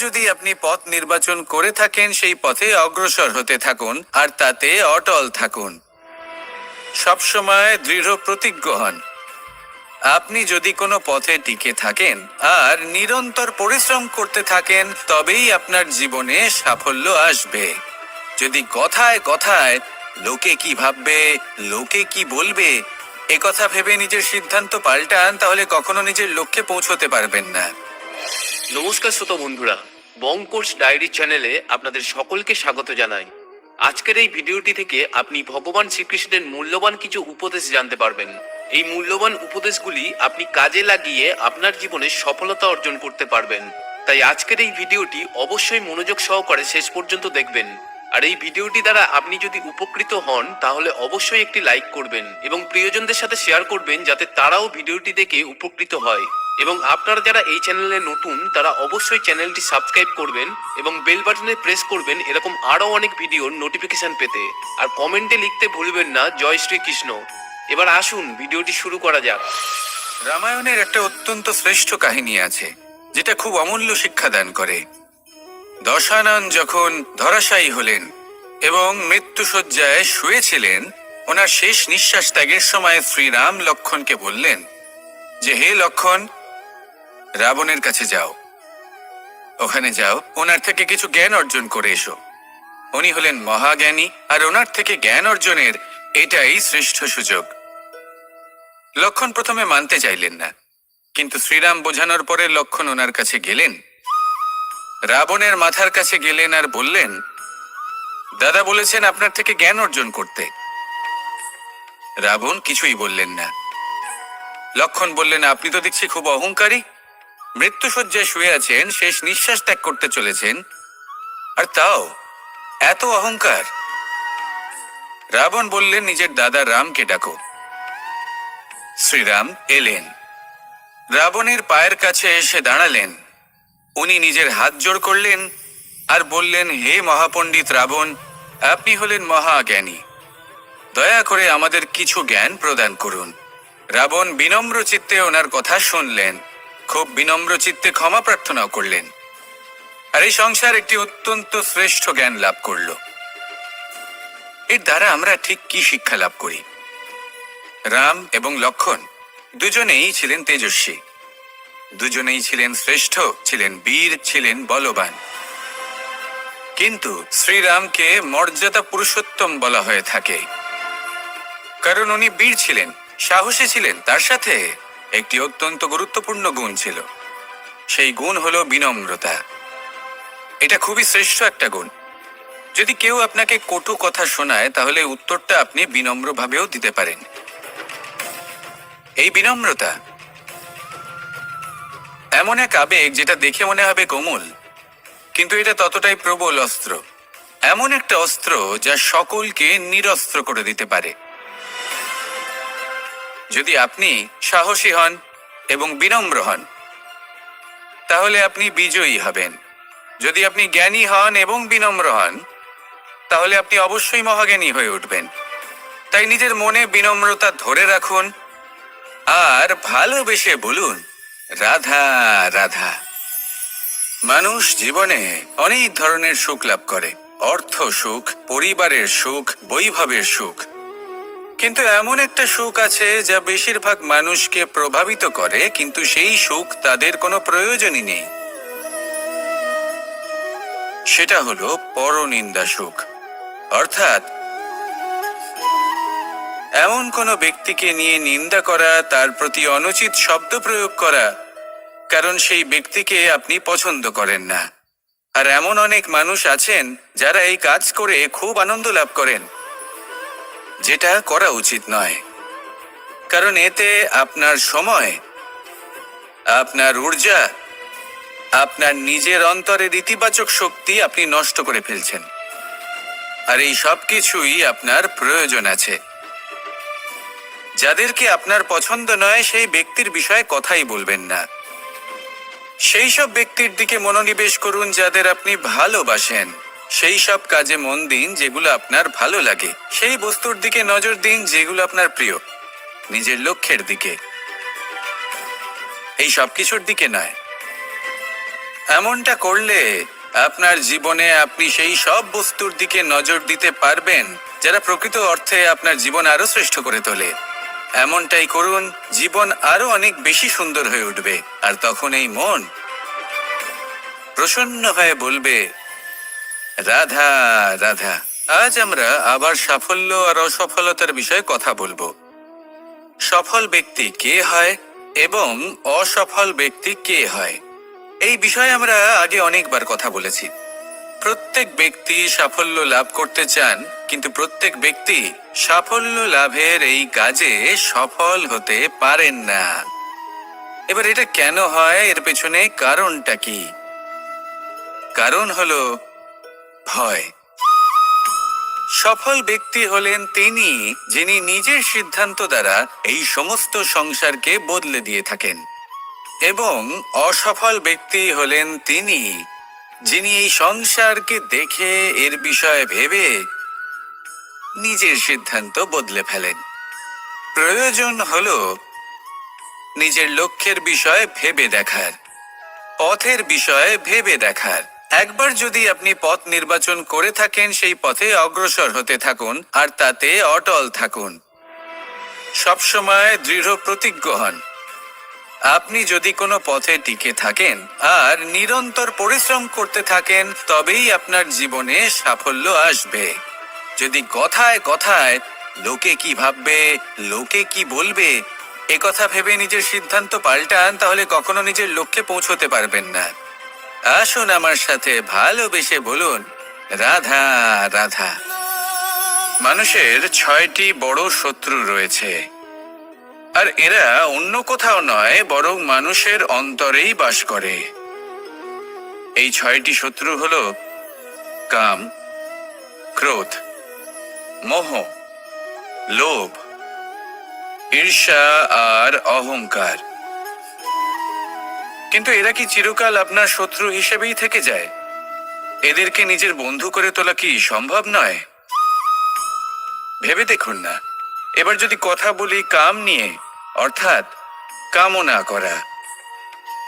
যদি আপনি পথ নির্বাচন করে থাকেন, সেই পথে অগ্রসর হতে থাকুন, আর তাতে অটল থাকুন। সবসময় দৃঢ় প্রতিজ্ঞ হন। আপনি যদি কোনো পথে টিকে থাকেন, আর নিরন্তর পরিশ্রম করতে থাকেন, তবেই আপনার জীবনে সাফল্য আসবে। যদি কথায় কথায় লোকে কি ভাববে, লোকে কি বলবে, এ কথা ভেবে নিজের সিদ্ধান্ত পাল্টান, তাহলে কখনো নিজের লক্ষ্যে পৌঁছতে পারবেন না। নমস্কার শ্রোতা বন্ধুরা বঙ্কোর্স ডায়েরি চ্যানেলে আপনাদের সকলকে স্বাগত জানাই। আজকের এই ভিডিওটি থেকে আপনি ভগবান শ্রীকৃষ্ণের মূল্যবান কিছু উপদেশ জানতে পারবেন। এই মূল্যবান উপদেশগুলি আপনি কাজে লাগিয়ে আপনার জীবনে সফলতা অর্জন করতে পারবেন। তাই আজকের এই ভিডিওটি অবশ্যই মনোযোগ সহকারে শেষ পর্যন্ত দেখবেন। আর এই ভিডিওটি দ্বারা আপনি যদি উপকৃত হন, তাহলে অবশ্যই একটি লাইক করবেন এবং প্রিয়জনদের সাথে শেয়ার করবেন যাতে তারাও ভিডিওটি দেখে উপকৃত হয়। এবং আপনারা যারা এই চ্যানেলে নতুন, তারা অবশ্যই চ্যানেলটি সাবস্ক্রাইব করবেন এবং বেল বাটনে প্রেস করবেন এরকম আরও অনেক ভিডিওর নোটিফিকেশন পেতে। আর কমেন্টে লিখতে ভুলবেন না। জয় শ্রীকৃষ্ণ। এবার আসুন, ভিডিওটি শুরু করা যাক। রামায়ণের একটা অত্যন্ত শ্রেষ্ঠ কাহিনী আছে, যেটা খুব অমূল্য শিক্ষা দান করে। দশানন যখন ধরাশায়ী হলেন এবং মৃত্যুসজ্জায় শুয়েছিলেন, ওনার শেষ নিঃশ্বাস ত্যাগের সময় শ্রীরাম লক্ষণকে বললেন যে, হে লক্ষণ রাবণের কাছে যাও। ওখানে যাও। ওনার থেকে কিছু জ্ঞান অর্জন করে এসো। উনি হলেন মহাজ্ঞানী, আর ওনার থেকে জ্ঞান অর্জনের এটাই শ্রেষ্ঠ সুযোগ। লক্ষণ প্রথমে মানতে চাইলেন না, কিন্তু শ্রীরাম বোঝানোর পরে লক্ষণ ওনার কাছে গেলেন। রাবণের মাথার কাছে গেলেন আর বললেন, দাদা বলেছেন আপনার থেকে জ্ঞান অর্জন করতে। রাবণ কিছুই বললেন না। লক্ষণ বললেন, আপনি তো দেখছি খুব অহংকারী। মৃত্যুসজ্জায় শুয়ে আছেন, শেষ নিঃশ্বাস ত্যাগ করতে চলেছেন। আর তাও, এত অহংকার। রাবণ বললেন, নিজের দাদা রামকে ডাকো। শ্রীরাম এলেন। রাবণের পায়ের কাছে এসে দাঁড়ালেন। উনি নিজের হাত জোড় করলেন আর বললেন, হে মহাপণ্ডিত রাবণ, আপনি হলেন মহাজ্ঞানী। দয়া করে আমাদের কিছু জ্ঞান প্রদান করুন। রাবণ বিনম্র চিত্তে ওনার কথা শুনলেন। খুব বিনম্র চিত্তে ক্ষমা প্রার্থনাও করলেন। আর এই সংসার একটি অত্যন্ত শ্রেষ্ঠ জ্ঞান লাভ করল। এর দ্বারা আমরা ঠিক কি শিক্ষা লাভ করি? রাম এবং লক্ষণ দুজনেই ছিলেন তেজস্বী। দুজনেই ছিলেন শ্রেষ্ঠ, ছিলেন বীর, ছিলেন বলবান। কিন্তু শ্রীরামকে মর্যাদা পুরুষোত্তম বলা হয়ে থাকে। কারণ উনি বীর ছিলেন, সাহসী ছিলেন, তার সাথে একটি অত্যন্ত গুরুত্বপূর্ণ গুণ ছিল। সেই গুণ হলো বিনম্রতা। এটা খুবই শ্রেষ্ঠ একটা গুণ। যদি কেউ আপনাকে কটু কথা শোনায়, তাহলে উত্তরটা আপনি বিনম্রভাবেও দিতে পারেন। এই বিনম্রতা এমন এক আবেগ যেটা দেখে মনে হবে কোমল, কিন্তু এটা ততটাই প্রবল অস্ত্র। এমন একটা অস্ত্র যা সকলকে নিরস্ত্র করে দিতে পারে। যদি আপনি সাহসী হন এবং বিনম্র হন, তাহলে আপনি বিজয়ী হবেন। যদি আপনি জ্ঞানী হন এবং বিনম্র হন, তাহলে আপনি অবশ্যই মহাজ্ঞানী হয়ে উঠবেন। তাই নিজের মনে বিনম্রতা ধরে রাখুন আর ভালোবেসে বলুন, রাধা রাধা। মানুষ জীবনে অনেক ধরনের সুখ লাভ করে। অর্থ সুখ, পরিবারের সুখ, বৈভবের সুখ। কিন্তু এমন একটা সুখ আছে যা বেশিরভাগ মানুষকে প্রভাবিত করে, কিন্তু সেই সুখ তাদের কোনো প্রয়োজনই নেই। সেটা হলো পরনিন্দা সুখ। অর্থাৎ, এমন কোনো ব্যক্তিকে নিয়ে নিন্দা করা, তার প্রতি অনুচিত শব্দ প্রয়োগ করা, কারণ সেই ব্যক্তিকে আপনি পছন্দ করেন না। আর এমন অনেক মানুষ আছেন যারা এই কাজ করে খুব আনন্দ লাভ করেন। যেটা করা উচিত নয়। কারণ এতে আপনার সময়, আপনার ঊর্জা, আপনার নিজের অন্তরের ইতিবাচক শক্তি আপনি নষ্ট করে ফেলছেন। আর এই সব কিছুই আপনার প্রয়োজন আছে। যাদেরকে আপনার পছন্দ নয়, সেই ব্যক্তির বিষয়ে কথাই বলবেন না। সেই সব ব্যক্তির দিকে মনোনিবেশ করুন যাদের আপনি ভালোবাসেন। সেই সব কাজে মন দিন যেগুলো আপনার ভালো লাগে। সেই বস্তুর দিকে নজর দিন যেগুলো আপনার প্রিয়। নিজের লক্ষ্যের দিকে। এই সব কিছুর দিকে নয়। এমনটা করলে আপনার জীবনে আপনি সেই সব বস্তুর দিকে নজর দিতে পারবেন, যারা প্রকৃত অর্থে আপনার জীবন আরও শ্রেষ্ঠ করে তোলে। এমনটাই করুন, জীবন আরও অনেক বেশি সুন্দর হয়ে উঠবে। আর তখন এই মন প্রসন্ন হয়ে বলবে রাধা রাধা, আজ আমরা আবার সাফল্য আর অসফলতার বিষয়ে কথা বলব। সফল ব্যক্তি কে হয় এবং অসফল ব্যক্তি কে হয়? এই বিষয়ে আমরা আগে অনেকবার কথা বলেছি। প্রত্যেক ব্যক্তি সাফল্য লাভ করতে চান, কিন্তু প্রত্যেক ব্যক্তি সাফল্য লাভের এই কাজে সফল হতে পারেন না। এবার এটা কেন হয়? এর পেছনে কারণটা কি? কারণ হলো ভয় সফল ব্যক্তি হলেন তিনি যিনি নিজের সিদ্ধান্ত দ্বারা এই সমস্ত সংসারকে বদলে দিয়ে থাকেন। এবং অসফল ব্যক্তি হলেন তিনি যিনি এই সংসারকে দেখে এর বিষয়ে ভেবে নিজের সিদ্ধান্ত বদলে ফেলেন। প্রয়োজন হল নিজের লক্ষ্যের বিষয়ে ভেবে দেখার, পথের বিষয়ে ভেবে দেখার। একবার যদি আপনি পথ নির্বাচন করে থাকেন, সেই পথে অগ্রসর হতে থাকুন আর তাতে অটল থাকুন। সবসময় দৃঢ় প্রতিজ্ঞ হন। আপনি যদি কোনো পথে টিকে থাকেন আর নিরন্তর পরিশ্রম করতে থাকেন, তবেই আপনার জীবনে সাফল্য আসবে। যদি কথায় কথায় লোকে কি ভাববে, লোকে কি বলবে, এ কথা ভেবে নিজের সিদ্ধান্ত পাল্টান, তাহলে কখনো নিজের লক্ষ্যে পৌঁছতে পারবেন না। আসুন আমার সাথে ভালোবেসে বলুন, রাধা রাধা। মানুষের ছয়টি বড় শত্রু রয়েছে। আর এরা অন্য কোথাও নয়, বরং মানুষের অন্তরেই বাস করে। এই ছয়টি শত্রু হল কাম, ক্রোধ, মোহ, লোভ, ঈর্ষা আর অহংকার। কিন্তু এরা কি চিরকাল আপনার শত্রু হিসেবেই থেকে যায়? এদেরকে নিজের বন্ধু করে তোলা কি সম্ভব নয়? ভেবে দেখুন না। এবার যদি কথা বলি কাম নিয়ে, অর্থাৎ কামনা করা।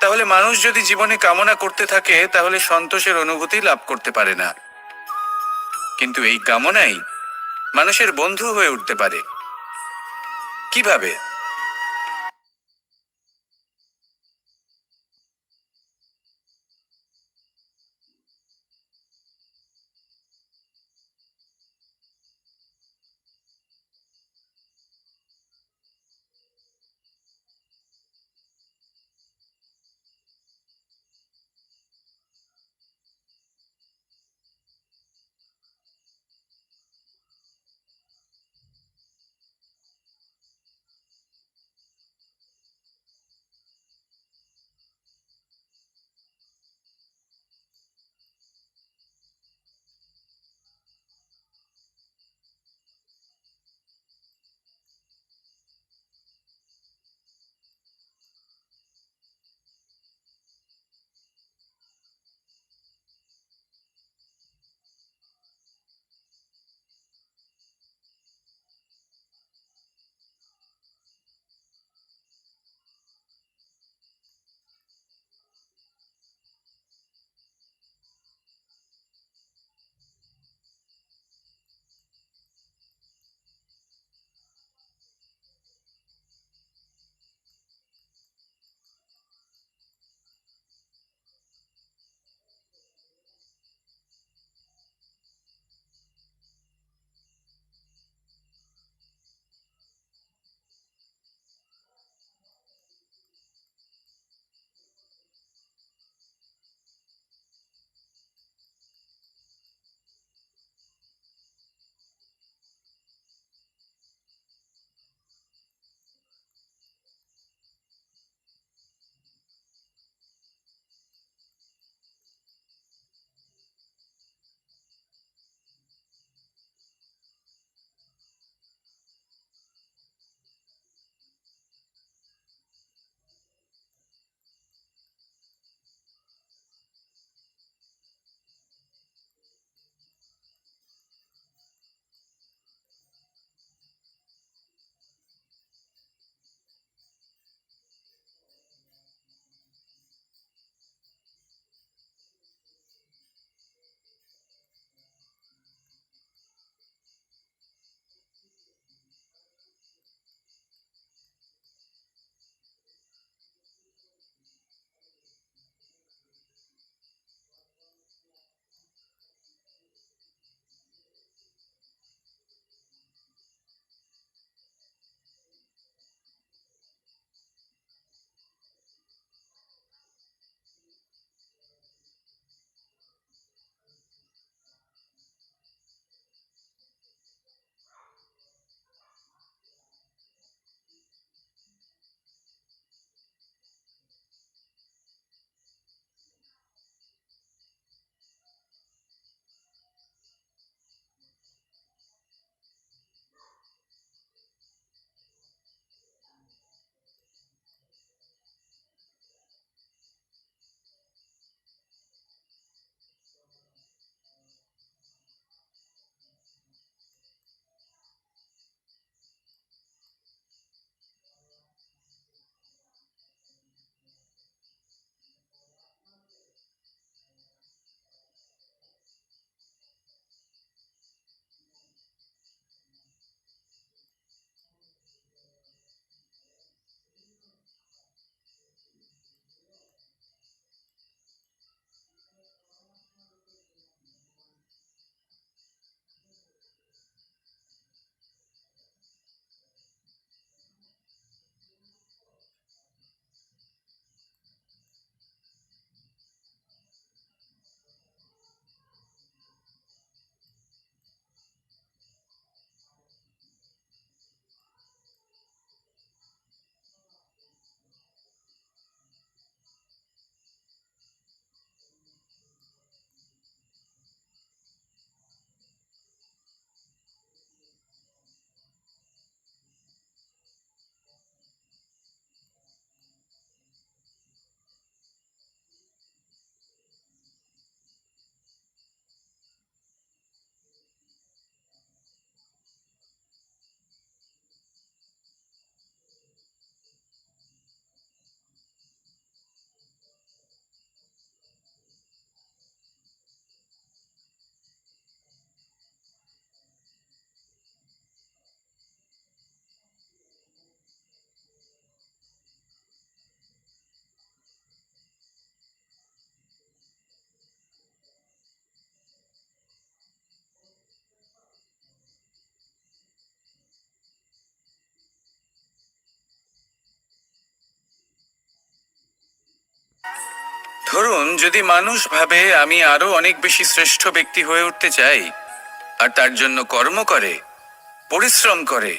তাহলে মানুষ যদি জীবনে কামনা করতে থাকে, তাহলে সন্তোষের অনুভূতি লাভ করতে পারে না। কিন্তু এই কামনাই মানুষের বন্ধু হয়ে উঠতে পারে। কীভাবে? ধরুন, যদি মানুষ ভাবে আমি আরও অনেক বেশি শ্রেষ্ঠ ব্যক্তি হয়ে উঠতে চাই, আর তার জন্য কর্ম করে, পরিশ্রম করে,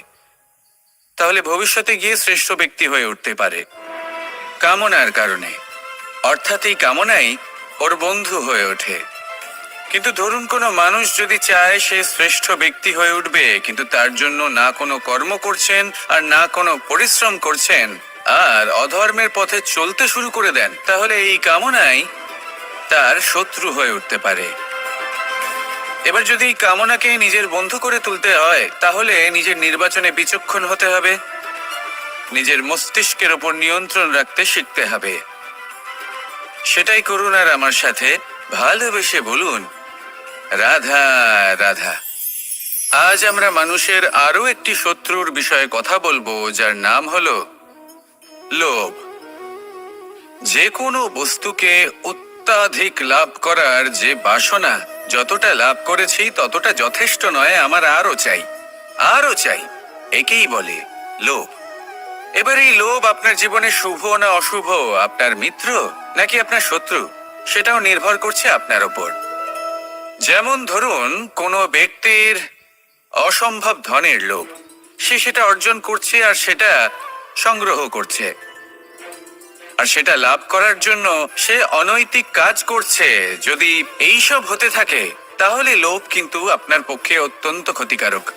তাহলে ভবিষ্যতে গিয়ে শ্রেষ্ঠ ব্যক্তি হয়ে উঠতে পারে। কামনার কারণে। অর্থাৎ এই কামনাই ওর বন্ধু হয়ে ওঠে। কিন্তু ধরুন, কোনো মানুষ যদি চায় সে শ্রেষ্ঠ ব্যক্তি হয়ে উঠবে, কিন্তু তার জন্য না কোনো কর্ম করছেন আর না কোনো পরিশ্রম করছেন আর অধর্মের পথে চলতে শুরু করে দেন, তাহলে এই কামনাই তার শত্রু হয়ে উঠতে পারে। এবার যদি কামনাকে নিজের বন্ধু করে তুলতে হয়, তাহলে নিজের নির্বাচনে বিচক্ষণ হতে হবে। নিজের মস্তিষ্কের ওপর নিয়ন্ত্রণ রাখতে শিখতে হবে। সেটাই করুন আর আমার সাথে ভালোবেসে বলুন, রাধা রাধা। আজ আমরা মানুষের আরও একটি শত্রুর বিষয়ে কথা বলব, যার নাম হলো লোভ। যে কোনো বস্তুকে অত্যাধিক লাভ করার যে বাসনা, যতটা লাভ করেছি, ততটা যথেষ্ট নয়, আমার আরও চাই। আরও চাই, একেই বলে লোভ। এবার এই লোভ আপনার জীবনে শুভ না অশুভ? আপনার মিত্র নাকি আপনার শত্রু? সেটাও নির্ভর করছে আপনার ওপর। যেমন ধরুন, কোনো ব্যক্তির অসম্ভব ধনের লোভ। সে সেটা অর্জন করছে আর সেটা সংগ্রহ করছে। আর সেটা লাভ করার জন্য সে অনৈতিক কাজ করছে। যদি এই সব হতে থাকে, তাহলে লোভ কিন্তু আপনার পক্ষে অত্যন্ত ক্ষতিকারক।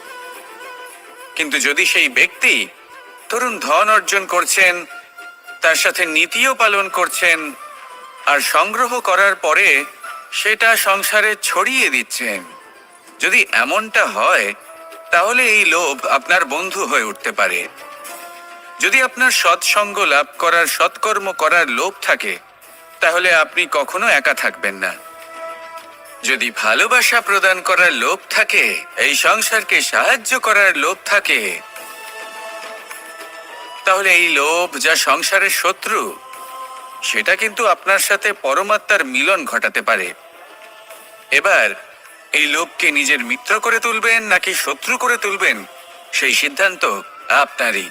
কিন্তু যদি সেই ব্যক্তি ধরুন ধন অর্জন করছেন, তার সাথে নীতিও পালন করছেন, আর সংগ্রহ করার পরে সেটা সংসারে ছড়িয়ে দিচ্ছেন, যদি এমনটা হয়, তাহলে এই লোভ আপনার বন্ধু হয়ে উঠতে পারে। যদি আপনার সৎসঙ্গ লাভ করার, সৎকর্ম করার লোভ থাকে, তাহলে আপনি কখনো একা থাকবেন না। যদি ভালোবাসা প্রদান করার লোভ থাকে, এই সংসারকে সাহায্য করার লোভ থাকে, তাহলে এই লোভ যা সংসারের শত্রু, সেটা কিন্তু আপনার সাথে পরমাত্মার মিলন ঘটাতে পারে। এবার, এই লোভকে নিজের মিত্র করে তুলবেন নাকি শত্রু করে তুলবেন, সেই সিদ্ধান্ত আপনারই।